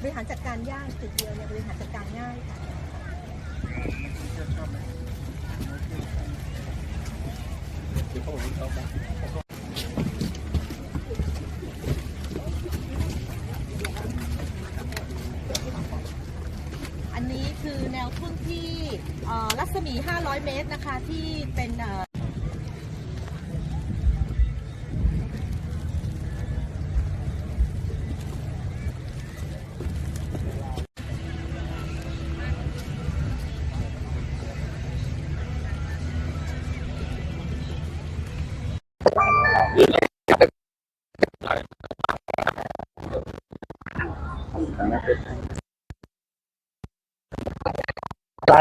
บริหารจัดการยากจุดเดียวเนี่ยบริหารจัดการง่ายค่ะอันนี้คือแนวทุ่นที่เอ่อรัศมี 500 เมตรนะคะที่เป็นเอ่อ ต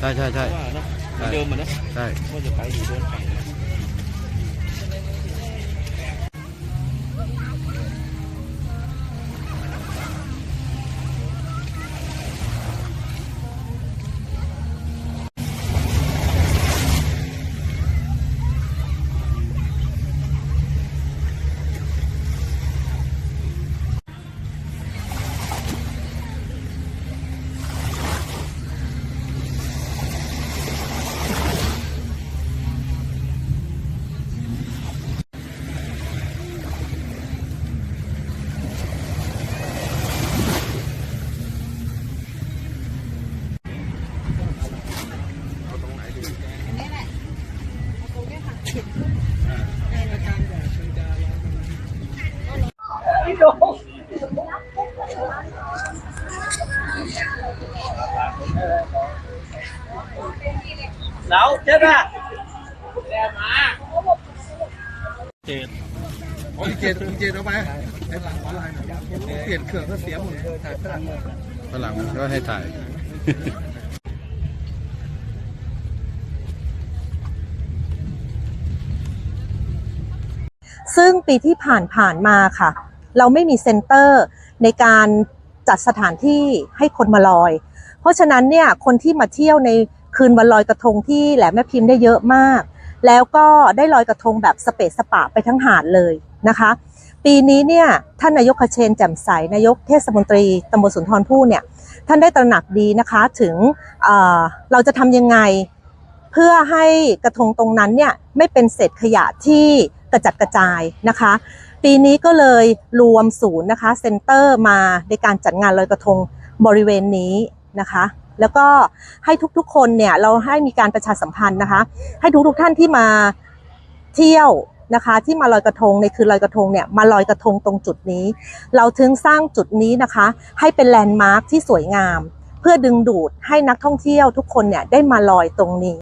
ใช่ใช่ใช่ว่านะเหมือนเดิมเหมือนนะใช่ ว่าจะไปอยู่โดนแข่ง นะแล้วเจ๊ป่ะเจนโอ้ยเจนเจนเอาไปไอ้หลังขอลายหน่อยเปลี่ยนเครื่องก็เสียหมดเลยถ่ายฝรั่ง ฝรั่งก็ให้ถ่าย ซึ่งปีที่ผ่านผ่านมาค่ะ เราไม่มีเซ็นเตอร์ในการจัดสถานที่ให้คนมาลอย เพราะฉะนั้นเนี่ยคนที่มาเที่ยวในคืนวันลอยกระทงที่แหลมแม่พิมพ์ได้เยอะมาก แล้วก็ได้ลอยกระทงแบบสเปซสปะไปทั้งหาดเลยนะคะ ปีนี้เนี่ยท่านนายกขเชนแจ่มใสนายกเทศมนตรีตำบลสุนทรภู่เนี่ยท่านได้ตระหนักดีนะคะถึงเเราจะทำยังไงเพื่อให้กระทงตรงนั้นเนี่ยไม่เป็นเศษขยะที่ กระจัดกระจายนะคะ ปีนี้ก็เลยรวมศูนย์นะคะเซ็นเตอร์มาในการจัดงานลอยกระทงบริเวณนี้นะคะ แล้วก็ให้ทุกๆคนเนี่ยเราให้มีการประชาสัมพันธ์นะคะ ให้ทุกๆท่านที่มาเที่ยวนะคะที่มาลอยกระทงในคืนลอยกระทงเนี่ยมาลอยกระทงตรงจุดนี้ เราถึงสร้างจุดนี้นะคะ ให้เป็นแลนด์มาร์คที่สวยงาม เพื่อดึงดูดให้นักท่องเที่ยวทุกคนเนี่ยได้มาลอยตรงนี้